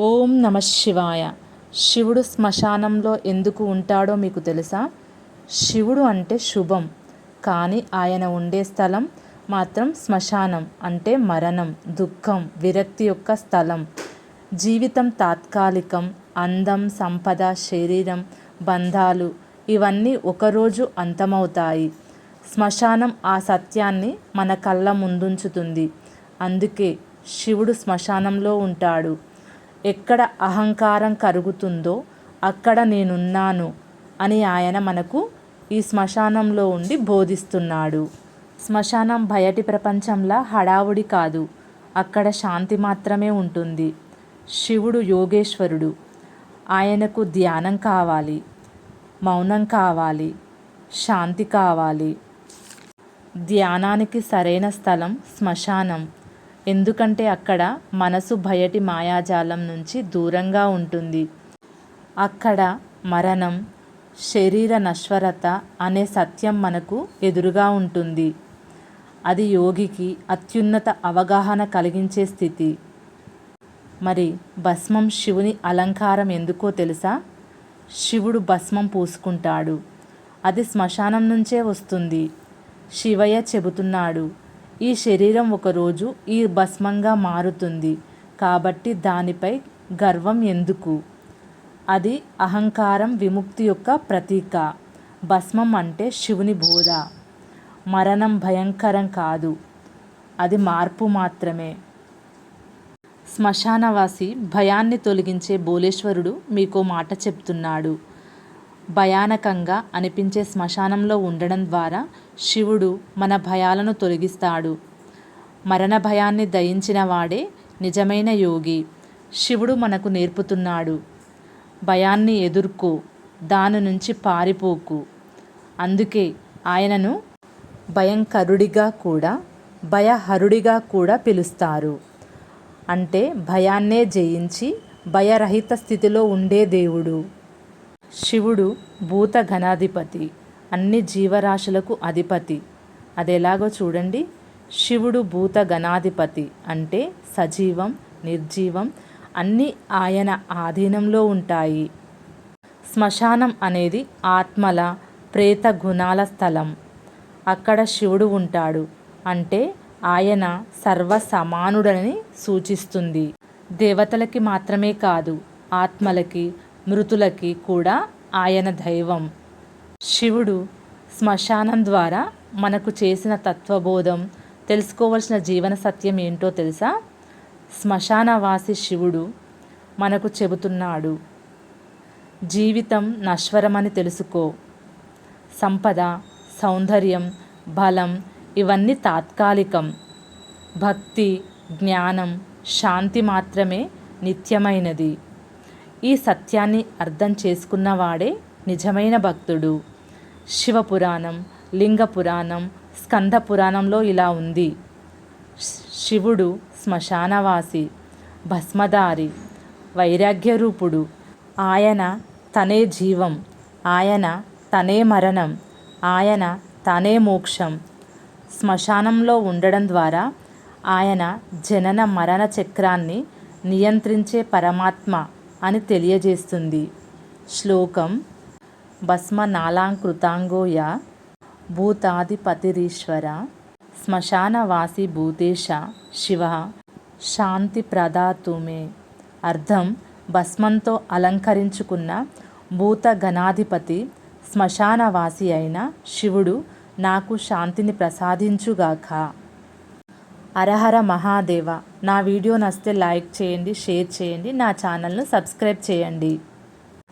ఓం నమ శివాయ. శివుడు శ్మశానంలో ఎందుకు ఉంటాడో మీకు తెలుసా? శివుడు అంటే శుభం కానీ ఆయన ఉండే స్థలం మాత్రం శ్మశానం అంటే మరణం దుఃఖం విరక్తి యొక్క స్థలం. జీవితం తాత్కాలికం అందం సంపద శరీరం బంధాలు ఇవన్నీ ఒకరోజు అంతమవుతాయి. శ్మశానం ఆ సత్యాన్ని మన కళ్ళ ముందుంచుతుంది. అందుకే శివుడు శ్మశానంలో ఉంటాడు. ఎక్కడ అహంకారం కరుగుతుందో అక్కడ నేనున్నాను అని ఆయన మనకు ఈ శ్మశానంలో ఉండి బోధిస్తున్నాడు. శ్మశానం బయటి ప్రపంచంలా హడావుడి కాదు. అక్కడ శాంతి మాత్రమే ఉంటుంది. శివుడు యోగేశ్వరుడు. ఆయనకు ధ్యానం కావాలి. మౌనం కావాలి. శాంతి కావాలి. ధ్యానానికి సరైన స్థలం శ్మశానం. ఎందుకంటే అక్కడ మనసు బయటి మాయాజాలం నుంచి దూరంగా ఉంటుంది. అక్కడ మరణం శరీర నశ్వరత అనే సత్యం మనకు ఎదురుగా ఉంటుంది. అది యోగికి అత్యున్నత అవగాహన కలిగించే స్థితి. మరి భస్మం శివుని అలంకారం ఎందుకో తెలుసా? శివుడు భస్మం పూసుకుంటాడు. అది శ్మశానం నుంచే వస్తుంది. శివయ్య చెబుతున్నాడు ఈ శరీరం ఒకరోజు ఈ భస్మంగా మారుతుంది. కాబట్టి దానిపై గర్వం ఎందుకు? అది అహంకారం విముక్తి యొక్క ప్రతీక. భస్మం అంటే శివుని బోధ. మరణం భయంకరం కాదు. అది మార్పు మాత్రమే. శ్మశానవాసి భయాన్ని తొలగించే బోలేశ్వరుడు మీకు మాట చెప్తున్నాడు. భయానకంగా అనిపించే శ్మశానంలో ఉండడం ద్వారా శివుడు మన భయాలను తొలగిస్తాడు. మరణ భయాన్ని దయించిన వాడే నిజమైన యోగి. శివుడు మనకు నేర్పుతున్నాడు. భయాన్ని ఎదుర్కో దాని నుంచి పారిపోకు. అందుకే ఆయనను భయంకరుడిగా కూడా భయహరుడిగా కూడా పిలుస్తారు. అంటే భయాన్నే జయించి భయరహిత స్థితిలో ఉండే దేవుడు. శివుడు భూత ఘనాధిపతి. అన్ని జీవరాశులకు అధిపతి. అది ఎలాగో చూడండి. శివుడు భూత గణాధిపతి అంటే సజీవం నిర్జీవం అన్నీ ఆయన ఆధీనంలో ఉంటాయి. శ్మశానం అనేది ఆత్మల ప్రేత గుణాల స్థలం. అక్కడ శివుడు ఉంటాడు అంటే ఆయన సర్వ సమానుడని సూచిస్తుంది. దేవతలకి మాత్రమే కాదు ఆత్మలకి మృతులకి కూడా ఆయన దైవం. శివుడు శ్మశానం ద్వారా మనకు చేసిన తత్వబోధం తెలుసుకోవలసిన జీవన సత్యం ఏంటో తెలుసా? శ్మశానవాసి శివుడు మనకు చెబుతున్నాడు జీవితం నశ్వరమని తెలుసుకో. సంపద సౌందర్యం బలం ఇవన్నీ తాత్కాలికం. భక్తి జ్ఞానం శాంతి మాత్రమే నిత్యమైనది. ఈ సత్యాన్ని అర్థం చేసుకున్నవాడే నిజమైన భక్తుడు. శివపురాణం లింగ పురాణం స్కంద పురాణంలో ఇలా ఉంది. శివుడు శ్మశానవాసి భస్మదారి వైరాగ్యరూపుడు. ఆయన తనే జీవం ఆయన తనే మరణం ఆయన తనే మోక్షం. శ్మశానంలో ఉండడం ద్వారా ఆయన జనన మరణ చక్రాన్ని నియంత్రించే పరమాత్మ అని తెలియజేస్తుంది. శ్లోకం భస్మనాళాంకృతాంగోయ భూతాధిపతిరీశ్వర శ్మశానవాసి భూతేశ శివ శాంతి ప్రదాతుమే అర్థం భస్మంతో అలంకరించుకున్న భూతగణాధిపతి శ్మశానవాసి అయిన శివుడు నాకు శాంతిని ప్రసాదించుగాక. అరహర మహాదేవ నా వీడియో నచ్చితే లైక్ చేయండి షేర్ చేయండి నా ఛానల్ను సబ్స్క్రైబ్ చేయండి.